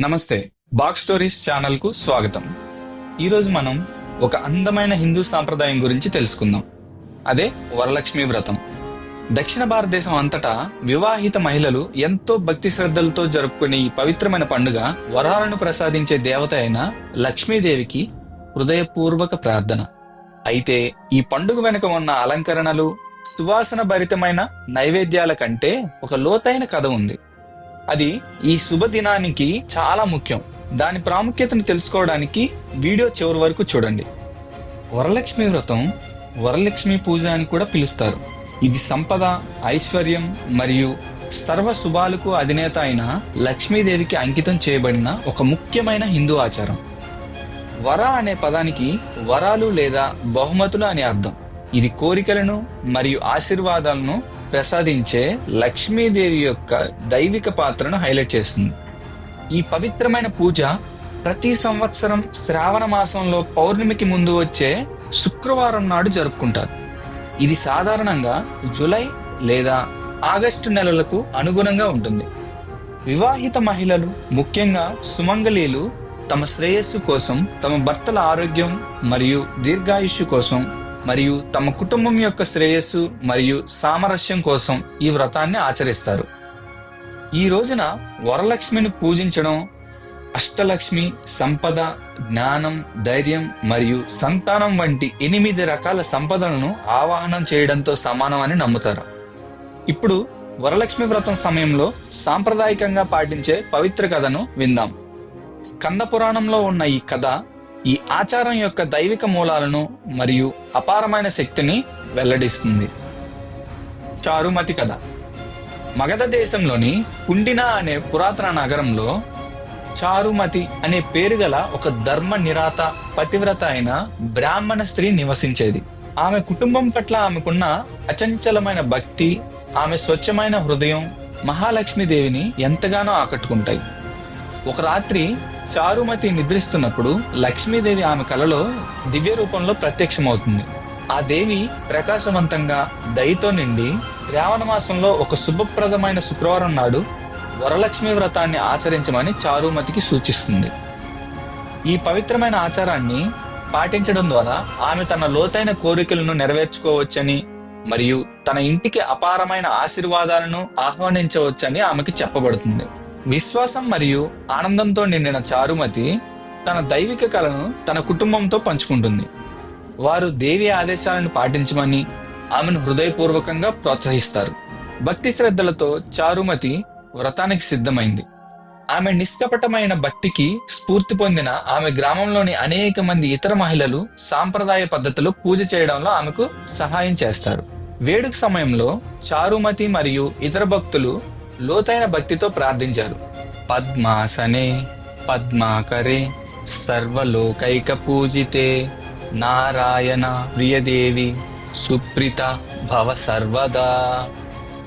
నమస్తే back stories ఛానల్కు స్వాగతం. ఈరోజు మనం ఒక అందమైన హిందూ సాంప్రదాయం గురించి తెలుసుకుందాం. అదే వరలక్ష్మి వ్రతం. దక్షిణ భారతదేశం అంతటా వివాహిత మహిళలు ఎంతో భక్తి శ్రద్ధలతో జరుపుకునే ఈ పవిత్రమైన పండుగ వరాలను ప్రసాదించే దేవత అయిన లక్ష్మీదేవికి హృదయపూర్వక ప్రార్థన. అయితే ఈ పండుగ వెనుక ఉన్న అలంకరణలు సువాసన భరితమైన నైవేద్యాల కంటే ఒక లోతైన కథ ఉంది. అది ఈ శుభదినానికి చాలా ముఖ్యం. దాని ప్రాముఖ్యతను తెలుసుకోవడానికి వీడియో చివరి వరకు చూడండి. వరలక్ష్మి వ్రతం వరలక్ష్మి పూజ అని కూడా పిలుస్తారు. ఇది సంపద ఐశ్వర్యం మరియు సర్వ శుభాలకు అధినేత అయిన లక్ష్మీదేవికి అంకితం చేయబడిన ఒక ముఖ్యమైన హిందూ ఆచారం. వర అనే పదానికి వరాలు లేదా బహుమతులు అని అర్థం. ఇది కోరికలను మరియు ఆశీర్వాదాలను ప్రసాదించే లక్ష్మీదేవి యొక్క దైవిక పాత్రను హైలైట్ చేస్తుంది. ఈ పవిత్రమైన పూజ ప్రతి సంవత్సరం శ్రావణ మాసంలో పౌర్ణమికి ముందు వచ్చే శుక్రవారం నాడు జరుపుకుంటారు. ఇది సాధారణంగా జూలై లేదా ఆగస్టు నెలలకు అనుగుణంగా ఉంటుంది. వివాహిత మహిళలు ముఖ్యంగా సుమంగళీలు తమ శ్రేయస్సు కోసం తమ భర్తల ఆరోగ్యం మరియు దీర్ఘాయుష్యు కోసం మరియు తమ కుటుంబం యొక్క శ్రేయస్సు మరియు సామరస్యం కోసం ఈ వ్రతాన్ని ఆచరిస్తారు. ఈ రోజున వరలక్ష్మిని పూజించడం అష్టలక్ష్మి సంపద జ్ఞానం ధైర్యం మరియు సంతానం వంటి ఎనిమిది రకాల సంపదలను ఆవాహనం చేయడంతో సమానం అని నమ్ముతారు. ఇప్పుడు వరలక్ష్మి వ్రతం సమయంలో సాంప్రదాయకంగా పాటించే పవిత్ర కథను విందాం. స్కంద పురాణంలో ఉన్న ఈ కథ ఈ ఆచారం యొక్క దైవిక మూలాలను మరియు అపారమైన శక్తిని వెల్లడిస్తుంది. చారుమతి కథ. మగధ దేశంలోని కుండినా అనే పురాతన నగరంలో చారుమతి అనే పేరు గల ఒక ధర్మ నిరాత పతివ్రత అయిన బ్రాహ్మణ స్త్రీ నివసించేది. ఆమె కుటుంబం పట్ల ఆమెకున్న అచంచలమైన భక్తి ఆమె స్వచ్ఛమైన హృదయం మహాలక్ష్మీదేవిని ఎంతగానో ఆకట్టుకుంటాయి. ఒక రాత్రి చారుమతి నిద్రిస్తున్నప్పుడు లక్ష్మీదేవి ఆమె కలలో దివ్య రూపంలో ప్రత్యక్షమవుతుంది. ఆ దేవి ప్రకాశవంతంగా దయతో నిండి శ్రావణ మాసంలో ఒక శుభప్రదమైన శుక్రవారం నాడు వరలక్ష్మి వ్రతాన్ని ఆచరించమని చారుమతికి సూచిస్తుంది. ఈ పవిత్రమైన ఆచారాన్ని పాటించడం ద్వారా ఆమె తన లోతైన కోరికలను నెరవేర్చుకోవచ్చని మరియు తన ఇంటికి అపారమైన ఆశీర్వాదాలను ఆహ్వానించవచ్చని ఆమెకి చెప్పబడుతుంది. విశ్వాసం మరియు ఆనందంతో నిండిన చారుమతి తన దైవిక కళను తన కుటుంబంతో పంచుకుంటుంది. వారు దేవి ఆదేశాలను పాటించమని ఆమెను హృదయపూర్వకంగా ప్రోత్సహిస్తారు. భక్తి శ్రద్ధలతో చారుమతి వ్రతానికి సిద్ధమైంది. ఆమె నిష్కపటమైన భక్తికి స్ఫూర్తి పొందిన ఆమె గ్రామంలోని అనేక మంది ఇతర మహిళలు సాంప్రదాయ పద్ధతిలో పూజ చేయడంలో ఆమెకు సహాయం చేస్తారు. వేడుక సమయంలో చారుమతి మరియు ఇతర భక్తులు లోతైన భక్తితో ప్రార్థించారు. పద్మాసనే పద్మాకరే సర్వలోకైక పూజితే నారాయణ ప్రియదేవి సుప్రిత భవ సర్వదా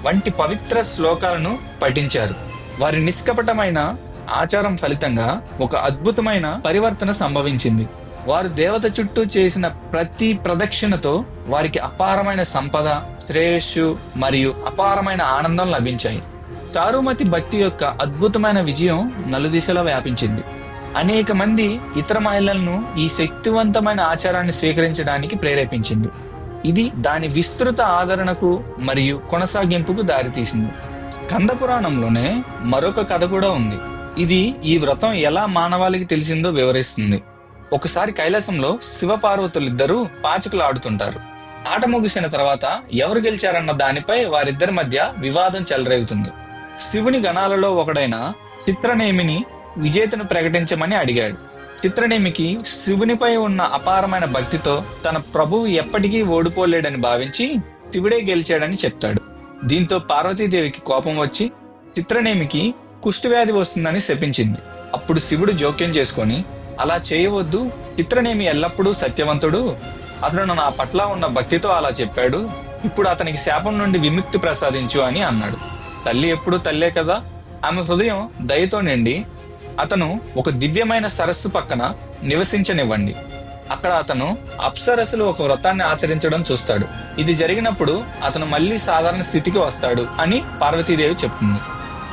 వంటి పవిత్ర శ్లోకాలను పఠించారు. వారి నిష్కపటమైన ఆచారం ఫలితంగా ఒక అద్భుతమైన పరివర్తన సంభవించింది. వారు దేవత చుట్టూ చేసిన ప్రతి ప్రదక్షిణతో వారికి అపారమైన సంపద శ్రేయస్సు మరియు అపారమైన ఆనందం లభించాయి. చారుమతి భక్తి యొక్క అద్భుతమైన విజయం నలుదిశలా వ్యాపించింది. అనేక మంది ఇతర మహిళలను ఈ శక్తివంతమైన ఆచారాన్ని స్వీకరించడానికి ప్రేరేపించింది. ఇది దాని విస్తృత ఆదరణకు మరియు కొనసాగింపుకు దారితీసింది. స్కంద పురాణంలోనే మరొక కథ కూడా ఉంది. ఇది ఈ వ్రతం ఎలా మానవాళికి తెలిసిందో వివరిస్తుంది. ఒకసారి కైలాసంలో శివపార్వతులిద్దరూ పాచకులు ఆడుతుంటారు ఆట ముగిసిన తర్వాత ఎవరు గెలిచారన్న దానిపై వారిద్దరి మధ్య వివాదం చెలరేగుతుంది. శివుని గణాలలో ఒకడైన చిత్రనేమిని విజేతను ప్రకటించమని అడిగాడు. చిత్రనేమికి శివునిపై ఉన్న అపారమైన భక్తితో తన ప్రభువు ఎప్పటికీ ఓడిపోలేడని భావించి శివుడే గెలిచాడని చెప్తాడు. దీంతో పార్వతీదేవికి కోపం వచ్చి చిత్రనేమికి కుష్ఠవ్యాధి వస్తుందని శపించింది. అప్పుడు శివుడు జోక్యం చేసుకొని అలా చేయవద్దు చిత్రనేమి ఎల్లప్పుడూ సత్యవంతుడు. అతను నా పట్ల ఉన్న భక్తితో అలా చెప్పాడు. ఇప్పుడు అతనికి శాపం నుండి విముక్తి ప్రసాదించు అని అన్నాడు. తల్లి ఎప్పుడు తల్లే కదా? ఆమె హృదయం దయతో నిండి అతను ఒక దివ్యమైన సరస్సు పక్కన నివసించనివ్వండి. అక్కడ అతను అప్సరస్సులో ఒక వ్రతాన్ని ఆచరించడం చూస్తాడు. ఇది జరిగినప్పుడు అతను మళ్ళీ సాధారణ స్థితికి వస్తాడు అని పార్వతీదేవి చెప్తుంది.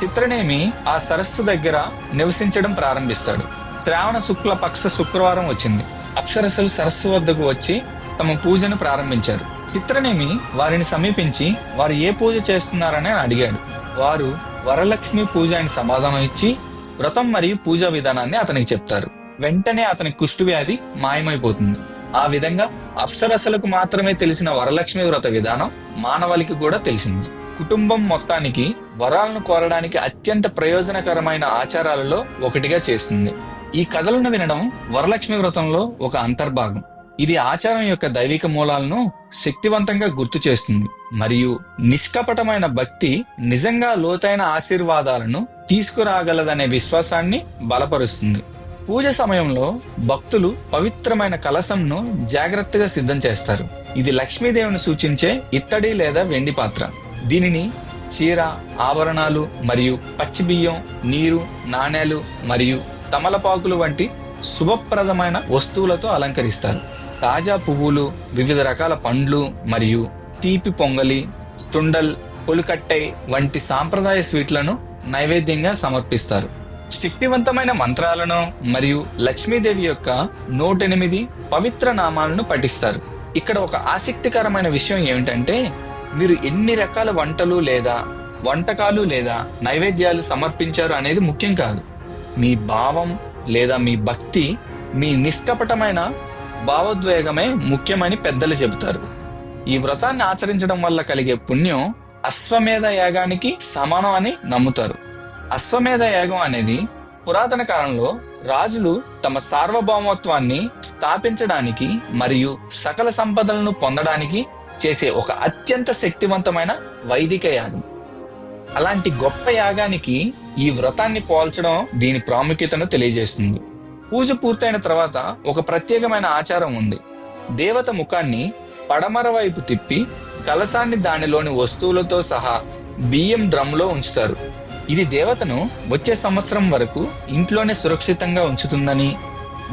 చిత్రనేమి ఆ సరస్సు దగ్గర నివసించడం ప్రారంభిస్తాడు. శ్రావణ శుక్ల పక్ష శుక్రవారం వచ్చింది. అప్సరస్సులు సరస్సు వద్దకు వచ్చి తమ పూజను ప్రారంభించారు. చిత్రనేమి వారిని సమీపించి వారు ఏ పూజ చేస్తున్నారని అడిగాడు. వారు వరలక్ష్మి పూజ అని సమాధానం ఇచ్చి వ్రతం మరియు పూజా విధానాన్ని అతనికి చెప్తారు. వెంటనే అతని కుష్టు వ్యాధి మాయమైపోతుంది. ఆ విధంగా అప్సరసలకు మాత్రమే తెలిసిన వరలక్ష్మి వ్రత విధానం మానవాళికి కూడా తెలిసింది. కుటుంబం మొత్తానికి వరాలను కోరడానికి అత్యంత ప్రయోజనకరమైన ఆచారాలలో ఒకటిగా చేస్తుంది. ఈ కథలను వినడం వరలక్ష్మి వ్రతంలో ఒక అంతర్భాగం. ఇది ఆచారం యొక్క దైవిక మూలాలను శక్తివంతంగా గుర్తు చేస్తుంది. మరియు నిష్కపటమైన భక్తి నిజంగా లోతైన ఆశీర్వాదాలను తీసుకురాగలదనే విశ్వాసాన్ని బలపరుస్తుంది. పూజ సమయంలో భక్తులు పవిత్రమైన కలసంను జాగ్రత్తగా సిద్ధం చేస్తారు. ఇది లక్ష్మీదేవిని సూచించే ఇత్తడి లేదా వెండి పాత్ర. దీనిని చీర ఆభరణాలు మరియు పచ్చి బియ్యం నీరు నాణేలు మరియు తమలపాకులు వంటి శుభప్రదమైన వస్తువులతో అలంకరిస్తారు. తాజా పువ్వులు వివిధ రకాల పండ్లు మరియు తీపి పొంగలి సుండల్ కొలుకట్టై వంటి సాంప్రదాయ స్వీట్లను నైవేద్యంగా సమర్పిస్తారు. శక్తివంతమైన మంత్రాలను మరియు లక్ష్మీదేవి యొక్క నూటెనిమిది పవిత్ర నామాలను పఠిస్తారు. ఇక్కడ ఒక ఆసక్తికరమైన విషయం ఏమిటంటే మీరు ఎన్ని రకాల వంటలు లేదా వంటకాలు లేదా నైవేద్యాలు సమర్పించారు అనేది ముఖ్యం కాదు. మీ భావం లేదా మీ భక్తి మీ నిష్కపటమైన భావోద్వేగమే ముఖ్యమని పెద్దలు చెబుతారు. ఈ వ్రతాన్ని ఆచరించడం వల్ల కలిగే పుణ్యం అశ్వమేధ యాగానికి సమానం అని నమ్ముతారు. అశ్వమేధ యాగం అనేది పురాతన కాలంలో రాజులు తమ సార్వభౌమత్వాన్ని స్థాపించడానికి మరియు సకల సంపదలను పొందడానికి చేసే ఒక అత్యంత శక్తివంతమైన వైదిక యాగం. అలాంటి గొప్ప యాగానికి ఈ వ్రతాన్ని పోల్చడం దీని ప్రాముఖ్యతను తెలియజేస్తుంది. పూజ పూర్తయిన తర్వాత ఒక ప్రత్యేకమైన ఆచారం ఉంది. దేవత ముఖాన్ని పడమర వైపు తిప్పి కలసాన్ని దానిలోని వస్తువులతో సహా బియ్యం డ్రమ్లో ఉంచుతారు. ఇది దేవతను వచ్చే సంవత్సరం వరకు ఇంట్లోనే సురక్షితంగా ఉంచుతుందని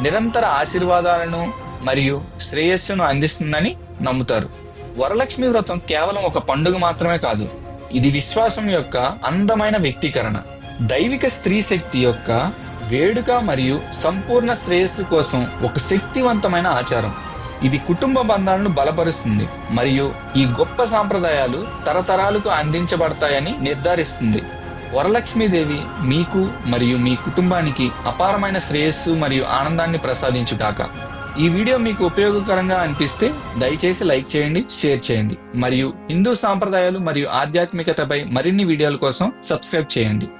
నిరంతర ఆశీర్వాదాలను మరియు శ్రేయస్సును అందిస్తుందని నమ్ముతారు. వరలక్ష్మి వ్రతం కేవలం ఒక పండుగ మాత్రమే కాదు ఇది విశ్వాసం యొక్క అందమైన వ్యక్తీకరణ. దైవిక స్త్రీ శక్తి యొక్క వేడుక మరియు సంపూర్ణ శ్రేయస్సు కోసం ఒక శక్తివంతమైన ఆచారం. ఇది కుటుంబ బంధాలను బలపరుస్తుంది మరియు ఈ గొప్ప సాంప్రదాయాలు తరతరాలకు అందించబడతాయని నిర్ధారిస్తుంది. వరలక్ష్మీదేవి మీకు మరియు మీ కుటుంబానికి అపారమైన శ్రేయస్సు మరియు ఆనందాన్ని ప్రసాదించుగాక. ఈ వీడియో మీకు ఉపయోగకరంగా అనిపిస్తే దయచేసి లైక్ చేయండి షేర్ చేయండి మరియు హిందూ సాంప్రదాయాలు మరియు ఆధ్యాత్మికతపై మరిన్ని వీడియోల కోసం సబ్స్క్రైబ్ చేయండి.